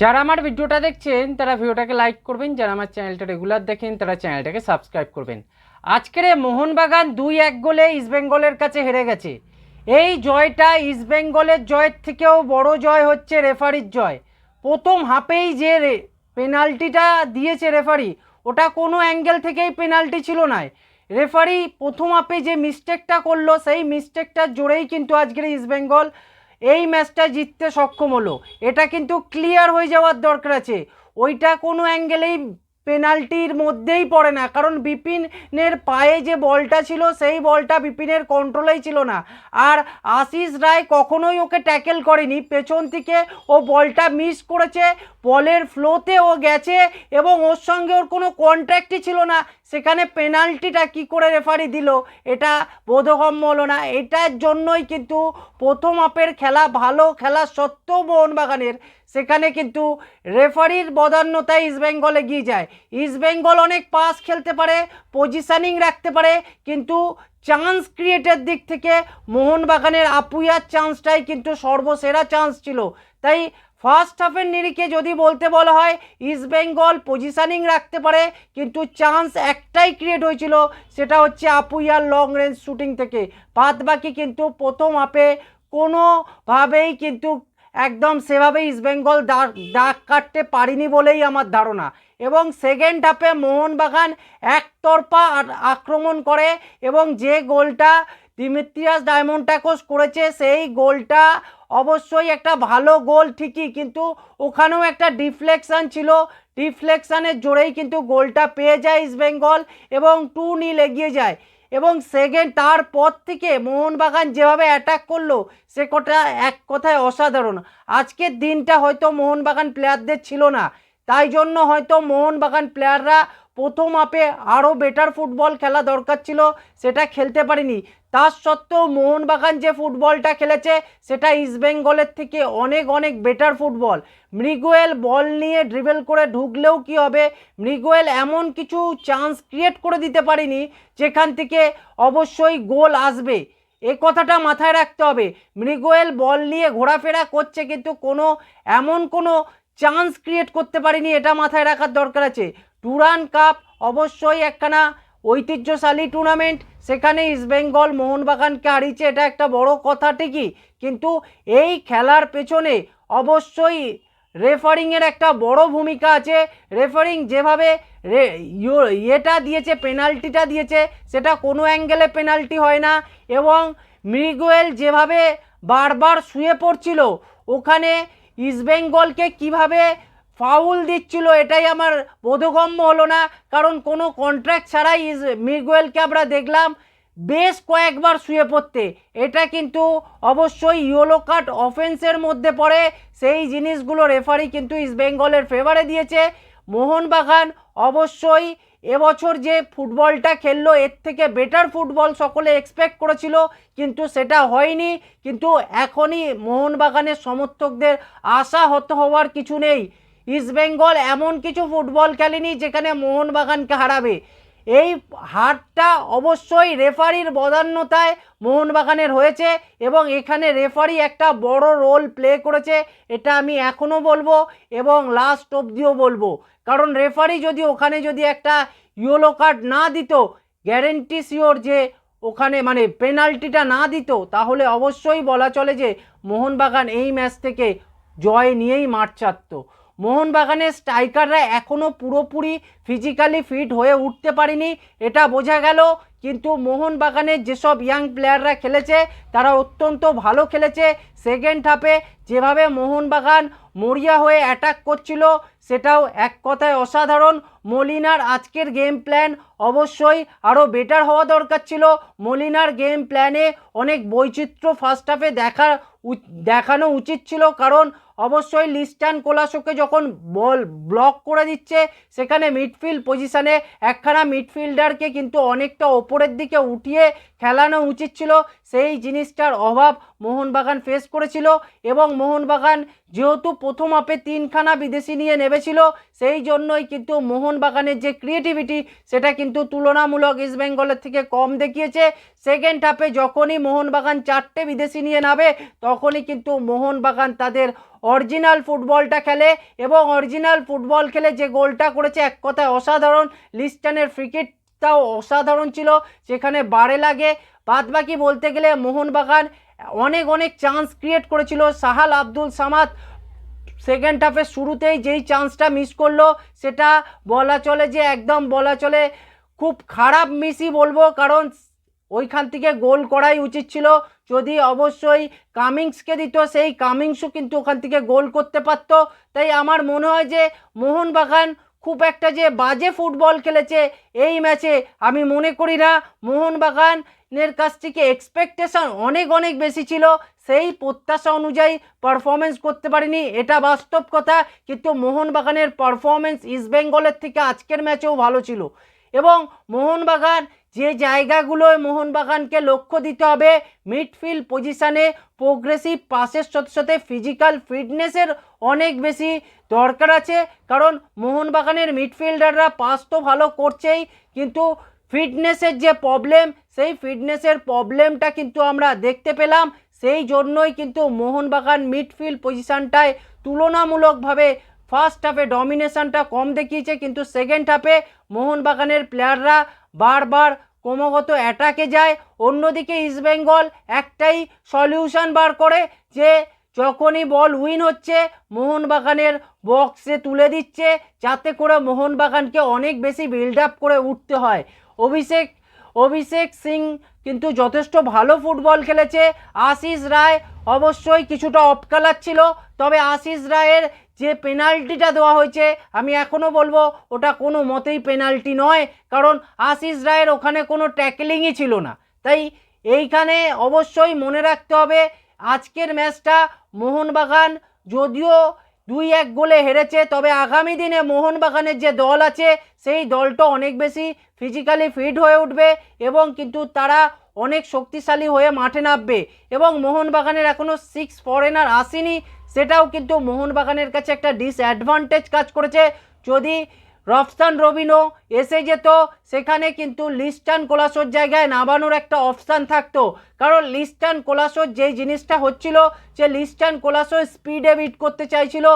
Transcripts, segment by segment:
যারা আমার ভিডিওটা দেখছেন, তারা ভিডিওটাকে লাইক করবেন, যারা আমার চ্যানেলটা রেগুলার দেখেন, তারা চ্যানেলটাকে সাবস্ক্রাইব করবেন। আজকের মোহনবাগান দুই এক গোলে ইস্টবেঙ্গলের কাছে হেরে গেছে। এই জয়টা ইস্টবেঙ্গলের জয়ের থেকেও বড় জয় হচ্ছে রেফারির জয়। প্রথম হাফেই যে পেনাল্টিটা দিয়েছে রেফারি ওটা কোনো অ্যাঙ্গেল থেকেই পেনাল্টি ছিল না। রেফারি প্রথম হাফে যে মিস্টেকটা করল, সেই মিস্টেকটার জোরেই কিন্তু আজকের ইস্টবেঙ্গল এই ম্যাচটা জিততে সক্ষম হলো। এটা কিন্তু ক্লিয়ার হয়ে যাওয়ার দরকার আছে। ওইটা কোনো অ্যাঙ্গেলেই পেনাল্টির মধ্যেই পড়ে না। কারণ বিপিনের পায়ে যে বলটা ছিল, সেই বলটা বিপিনের কন্ট্রোলেই ছিল না। আর আশিস রায় কখনোই ওকে ট্যাকেল করেনি। পেছন থেকে ও বলটা মিস করেছে। বলের ফ্লোতে ও গেছে এবং ওর সঙ্গে ওর কোনো কন্ট্যাক্টই ছিল না। সেখানে পেনাল্টিটা কি করে রেফারি দিল, এটা বোধগম্য হলো না। এটার জন্যই কিন্তু প্রথম আপের খেলা ভালো খেলা সত্ত্বেও মোহনবাগানের, সেখানে কিন্তু রেফারির বদান্যতায় ইস্টবেঙ্গল এগিয়ে যায়। ইস্টবেঙ্গল অনেক পাস খেলতে পারে পজিশানিং রাখতে পারে, কিন্তু চান্স ক্রিয়েটের দিক থেকে মোহনবাগানের আপুইয়ার চান্সটাই কিন্তু সর্বসেরা চান্স ছিল। তাই ফার্স্ট হাফের নিরিখে যদি বলতে বলা হয় ইস্টবেঙ্গল পজিশনিং রাখতে পারে, কিন্তু চান্স একটাই ক্রিয়েট হয়েছিল, সেটা হচ্ছে আপুইয়ার লং রেঞ্জ শুটিং থেকে। বাদ বাকি কিন্তু প্রথম হাফে কোনোভাবেই কিন্তু একদম সেভাবে ইস্টবেঙ্গল দাগ কাটতে পারিনি বলেই আমার ধারণা। এবং সেকেন্ড হাফে মোহনবাগান একতরফা আক্রমণ করে, এবং যে গোলটা দিমিত্রিয়াস ডায়মন্ডটাকোস করেছে সেই গোলটা। অবশ্যই একটা ভালো গোল ঠিকই, কিন্তু ওখানেও একটা ডিফ্লেকশান ছিল। ডিফ্লেকশানের জোরেই কিন্তু গোলটা পেয়ে যায় ইস্টবেঙ্গল এবং টু নীল এগিয়ে যায়। এবং সেকেন্ড তারপর থেকে মোহনবাগান যেভাবে অ্যাটাক করল, সে কটা এক কথায় অসাধারণ। আজকের দিনটা হয়তো মোহনবাগান প্লেয়ারদের ছিল না। তাই জন্য হয়তো মোহনবাগান প্লেয়াররা প্রথম আপে আরও বেটার ফুটবল খেলা দরকার ছিল, সেটা খেলতে পারিনি। তার সত্ত্বেও মোহনবাগান যে ফুটবলটা খেলেছে, সেটা ইস্টবেঙ্গলের থেকে অনেক অনেক বেটার ফুটবল মৃগুয়েল বল নিয়ে ড্রিবেল করে ঢুকলেও কি হবে? মৃগুয়েল এমন কিছু চান্স ক্রিয়েট করে দিতে পারিনি, যেখান থেকে অবশ্যই গোল আসবে। এ কথাটা মাথায় রাখতে হবে। মৃগোয়েল বল নিয়ে ঘোরাফেরা করছে, কিন্তু কোনো, এমন কোনো চান্স ক্রিয়েট করতে পারিনি, এটা মাথায় রাখার দরকার আছে। টুরান কাপ অবশ্যই একখানা ঐতিহ্যশালী টুর্নামেন্ট। সেখানে ইস্টবেঙ্গল মোহনবাগানকে হারিয়েছে, এটা একটা বড় কথা ঠিকই। কিন্তু এই খেলার পেছনে অবশ্যই রেফারিংয়ের একটা বড় ভূমিকা আছে। রেফারিং যেভাবে ইয়ো- ইয়েটা দিয়েছে, পেনাল্টিটা দিয়েছে, সেটা কোনো অ্যাঙ্গেলে পেনাল্টি হয় না। এবং মৃগুয়েল যেভাবে বারবার শুয়ে পড়ছিল, ওখানে ইস্টবেঙ্গলকে কীভাবে ফাউল দিচ্ছিল, এটাই আমার বোধগম্য হলো না। কারণ কোনো কন্ট্রাক্ট ছাড়াই ইস মিগুয়েলকে আমরা দেখলাম বেশ কয়েকবার শুয়ে পড়তে। এটা কিন্তু অবশ্যই ইয়েলো কার্ড অফেন্সের মধ্যে পড়ে। সেই জিনিসগুলো রেফারি কিন্তু ইস্টবেঙ্গলের ফেভারে দিয়েছে। মোহনবাগান অবশ্যই এবছর যে ফুটবলটা খেললো, এর থেকে বেটার ফুটবল সকলে এক্সপেক্ট করেছিল, কিন্তু সেটা হয়নি। কিন্তু এখনই মোহনবাগানের সমর্থকদের আশা হত হওয়ার কিছু নেই। ইস্টবেঙ্গল এমন কিছু ফুটবল খেলেনি যেখানে মোহনবাগানকে হারাবে। এই হারটা অবশ্যই রেফারির বদান্যতায় মোহনবাগানের হয়েছে এবং এখানে রেফারি একটা বড় রোল প্লে করেছে, এটা আমি এখনও বলব এবং লাস্ট অবধিও বলব। কারণ রেফারি যদি ওখানে যদি একটা ইয়েলো কার্ড না দিত গ্যারেন্টি শিওর যে ওখানে মানে পেনাল্টিটা না দিত, তাহলে অবশ্যই বলা চলে যে মোহনবাগান এই ম্যাচ থেকে জয় নিয়েই মাঠ ছাড়তো মোহনবাগানের স্ট্রাইকাররা এখনও পুরোপুরি ফিজিক্যালি ফিট হয়ে উঠতে পারেনি, এটা বোঝা গেল। কিন্তু মোহনবাগানের যেসব ইয়াং প্লেয়াররা খেলেছে, তারা অত্যন্ত ভালো খেলেছে। সেকেন্ড হাফে যেভাবে মোহনবাগান মরিয়া হয়ে অ্যাটাক করছিল, সেটাও এক কথায় অসাধারণ। মলিনার আজকের গেম প্ল্যান অবশ্যই আরও বেটার হওয়া দরকার ছিল। মলিনার গেম প্ল্যানে অনেক বৈচিত্র্য ফার্স্ট হাফে দেখা দেখানো উচিত ছিল, কারণ অবশ্যই লিস্টান কোলাসোকে যখন বল ব্লক করে দিচ্ছে, সেখানে মিডফিল্ড পজিশনে একখানা মিডফিল্ডারকে কিন্তু অনেকটা ওপরের দিকে উঠিয়ে খেলানো উচিত ছিল। সেই জিনিসটার অভাব মোহনবাগান ফেস করেছিল এবং মোহনবাগান যেহেতু প্রথম আপে তিনখানা বিদেশি নিয়ে নেমেছিল, সেই জন্যই কিন্তু মোহনবাগানের যে ক্রিয়েটিভিটি সেটা কিন্তু তুলনামূলক ইস্টবেঙ্গলের থেকে কম দেখিয়েছে। সেকেন্ড হাফে যখনই মোহনবাগান চারটে বিদেশি নিয়ে নামে, তখনই কিন্তু মোহনবাগান তাদের অরিজিনাল ফুটবলটা খেলে এবং অরিজিনাল ফুটবল খেলে যে গোলটা করেছে এক কথায় অসাধারণ। লিস্টানের ফ্রিকিটটাও অসাধারণ ছিল, যেখানে বারে লাগে। বাদ বাকি বলতে গেলে মোহনবাগান অনেক অনেক চান্স ক্রিয়েট করেছিল। সাহাল আব্দুল সামাদ সেকেন্ড হাফের শুরুতেই যেই চান্সটা মিস করল, সেটা বলা চলে যে, একদম বলা চলে, খুব খারাপ মিসই বলব। কারণ ওইখান থেকে গোল করাই উচিত ছিল। যদি অবশ্যই কামিংসকে দিত, সেই কামিংসও কিন্তু ওখান থেকে গোল করতে পারত। তাই আমার মনে হয় যে মোহনবাগান খুব একটা যে বাজে ফুটবল খেলেছে এই ম্যাচে আমি মনে করি না। মোহনবাগানের কাছ থেকে এক্সপেকটেশন অনেক অনেক বেশি ছিল। সেই প্রত্যাশা অনুযায়ী পারফরমেন্স করতে পারিনি। এটা বাস্তব কথা। কিন্তু মোহনবাগানের পারফরমেন্স ইস্টবেঙ্গলের থেকে আজকের ম্যাচেও ভালো ছিল। এবং মোহনবাগান যে জায়গাগুলোয় মোহনবাগানকে লক্ষ্য দিতে হবে, মিডফিল্ড পজিশানে প্রোগ্রেসিভ পাসের সাথে সাথে ফিজিক্যাল ফিটনেসের অনেক বেশি দরকার আছে। কারণ মোহনবাগানের মিডফিল্ডাররা পাস তো ভালো করছেই, কিন্তু ফিটনেসের যে প্রবলেম সেই ফিটনেসের প্রবলেমটা কিন্তু আমরা দেখতে পেলাম। সেই জন্যই কিন্তু মোহনবাগান মিডফিল্ড পজিশানটায় তুলনামূলকভাবে ফার্স্ট হাফে ডমিনেশনটা কম দেখিয়েছে, কিন্তু সেকেন্ড হাফে মোহনবাগানের প্লেয়াররা বারবার ক্রমাগত অ্যাটাকে যায়। অন্যদিকে ইস্টবেঙ্গল একটাই সলিউশন বার করে যে যখনই বল উইন হচ্ছে, মোহনবাগানের বক্সে তুলে দিচ্ছে, যাতে করে মোহনবাগানকে অনেক বেশি বিল্ড আপ করে উঠতে হয়। অভিষেক অভিষেক সিং কিন্তু যথেষ্ট ভালো ফুটবল খেলেছে। আশিস রায় অবশ্যই কিছুটা অফ কালার ছিল, তবে আশিস রায়ের যে পেনাল্টিটা দেওয়া হয়েছে, আমি এখনও বলব, ওটা কোনো মতেই পেনাল্টি নয়, কারণ আশিস রায়ের ওখানে কোনো ট্যাকলিংই ছিল না। তাই এইখানে অবশ্যই মনে রাখতে হবে, আজকের ম্যাচটা মোহনবাগান, যদিও দুই এক গোলে হেরেছে, তবে আগামী দিনে মোহনবাগানের যে দল আছে, সেই দলটা অনেক বেশি ফিজিক্যালি ফিট হয়ে উঠবে এবং কিন্তু তারা অনেক শক্তিশালী হয়ে মাঠে নামবে। এবং মোহনবাগানের এখনও সিক্স ফরেনার আসেনি, সেটাও কিন্তু মোহনবাগানের কাছে একটা ডিসঅ্যাডভান্টেজ কাজ করেছে। যদি রফসান রবিনো এসে যেত। সেখানে কিন্তু লিস্টান কোলাসোর জায়গায় নামানোর একটা অপশান থাকতো। কারণ লিস্টান কোলাসোর যেই জিনিসটা হচ্ছিল যে লিস্টান কোলাসোর স্পিডে বিট করতে চাইছিল।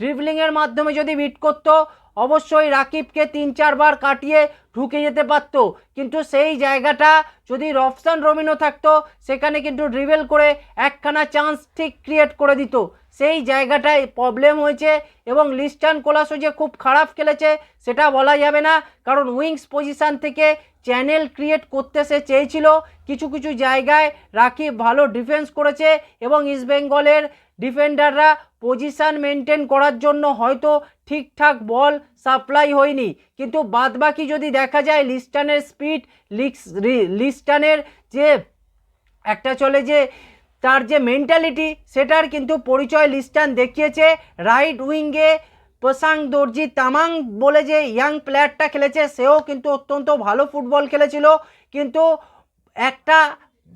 ড্রিবলিংয়ের মাধ্যমে যদি বিট করতো, অবশ্যই রাকিবকে তিন চারবার কাটিয়ে ঢুকে যেতে পারত। কিন্তু সেই জায়গাটা যদি রফসান রমিনো থাকতো, সেখানে কিন্তু ড্রিবেল করে একখানা চান্স ঠিক ক্রিয়েট করে দিত। সেই জায়গাটায় প্রবলেম হয়েছে এবং লিস্টান কোলাসো যে খুব খারাপ খেলেছে সেটা বলা যাবে না। কারণ উইংস পজিশান থেকে চ্যানেল ক্রিয়েট করতে সে চেয়েছিল। কিছু কিছু জায়গায় রাকিব ভালো ডিফেন্স করেছে এবং ইস্টবেঙ্গলের ডিফেন্ডাররা পজিশান মেনটেন করার জন্য হয়তো ঠিকঠাক বল সাপ্লাই হয়নি। কিন্তু বাদবাকি যদি দেখা যায় লিস্টানের স্পিড লিক্স লিস্টানের যে একটা চলে যে তার যে মেন্টালিটি সেটার কিন্তু পরিচয় লিস্টান দেখিয়েছে। রাইট উইঙ্গে প্রসাং দর্জি তামাং বলে যে ইয়াং প্লেয়ারটা খেলেছে, সেও কিন্তু অত্যন্ত ভালো ফুটবল খেলেছিল। কিন্তু একটা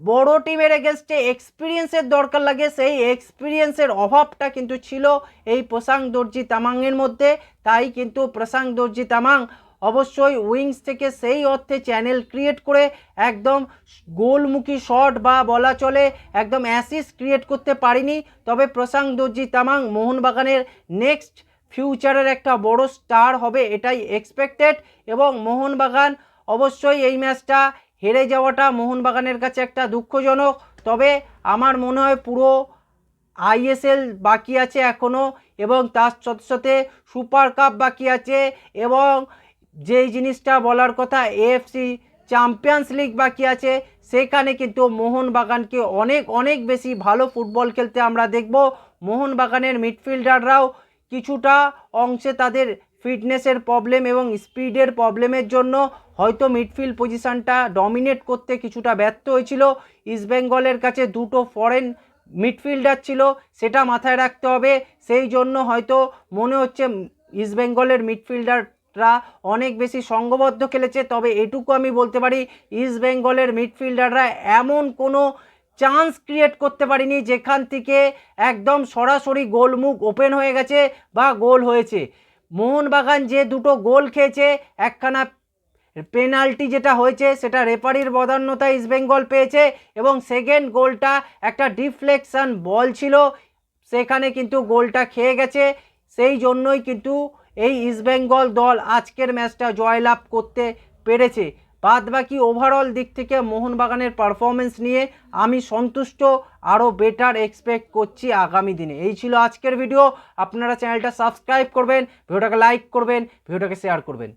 বড় টিমের এগেনস্টে এক্সপিরিয়েন্সের দরকার লাগে, সেই এক্সপিরিয়েন্সের অভাবটা কিন্তু ছিল এই প্রসাং দর্জি তামাংয়ের মধ্যে। তাই কিন্তু প্রসাং দর্জি তামাং অবশ্যই উইংস থেকে সেই অর্থে চ্যানেল ক্রিয়েট করে একদম গোলমুখী শট বা বলা চলে একদম অ্যাসিস ক্রিয়েট করতে পারিনি। তবে প্রসাং দর্জি, তামাং, মোহনবাগানের নেক্সট ফিউচারের একটা বড় স্টার হবে এটাই এক্সপেক্টেড এবং মোহনবাগান অবশ্যই এই ম্যাচটা হেরে যাওয়াটা মোহনবাগানের কাছে একটা দুঃখজনক। তবে আমার মনে হয় পুরো আইএসএল বাকি আছে এখনও এবং তার সাথে সাথে সুপার কাপ বাকি আছে এবং যেই জিনিসটা বলার কথা এএফসি চ্যাম্পিয়ন্স লিগ বাকি আছে, সেখানে কিন্তু মোহনবাগানকে অনেক অনেক বেশি ভালো ফুটবল খেলতে আমরা দেখব। মোহনবাগানের মিডফিল্ডাররাও কিছুটা অংশে তাদের ফিটনেসের প্রবলেম এবং স্পিডের প্রবলেমের জন্য হয়তো মিডফিল্ড পজিশানটা ডমিনেট করতে কিছুটা ব্যর্থ হয়েছিল। ইস্টবেঙ্গলের কাছে দুটো ফরেন মিডফিল্ডার ছিল, সেটা মাথায় রাখতে হবে। সেই জন্য হয়তো মনে হচ্ছে ইস্টবেঙ্গলের মিডফিল্ডাররা অনেক বেশি সঙ্গবদ্ধ খেলেছে। তবে এটুকু আমি বলতে পারি ইস্টবেঙ্গলের মিডফিল্ডাররা এমন কোনো চান্স ক্রিয়েট করতে পারিনি, যেখান থেকে একদম সরাসরি গোলমুখ ওপেন হয়ে গেছে বা গোল হয়েছে। মোহনবাগান যে দুটো গোল খেয়েছে, একখানা পেনাল্টি যেটা হয়েছে, সেটা রেফারির বদান্যতা ইস্টবেঙ্গল পেয়েছে এবং সেকেন্ড গোলটা একটা ডিফ্লেকশন বল ছিল, সেখানে কিন্তু গোলটা খেয়ে গেছে। সেই জন্যই কিন্তু এই ইস্টবেঙ্গল দল আজকের ম্যাচটা জয়লাভ করতে পেরেছে। বাদ বাকি ওভারঅল দিক থেকে মোহনবাগানের পারফরমেন্স নিয়ে আমি সন্তুষ্ট আরও বেটার এক্সপেক্ট করছি আগামী দিনে। এই ছিল আজকের ভিডিও আপনারা চ্যানেলটা সাবস্ক্রাইব করবেন ভিডিওটাকে লাইক করবেন ভিডিওটাকে শেয়ার করবেন।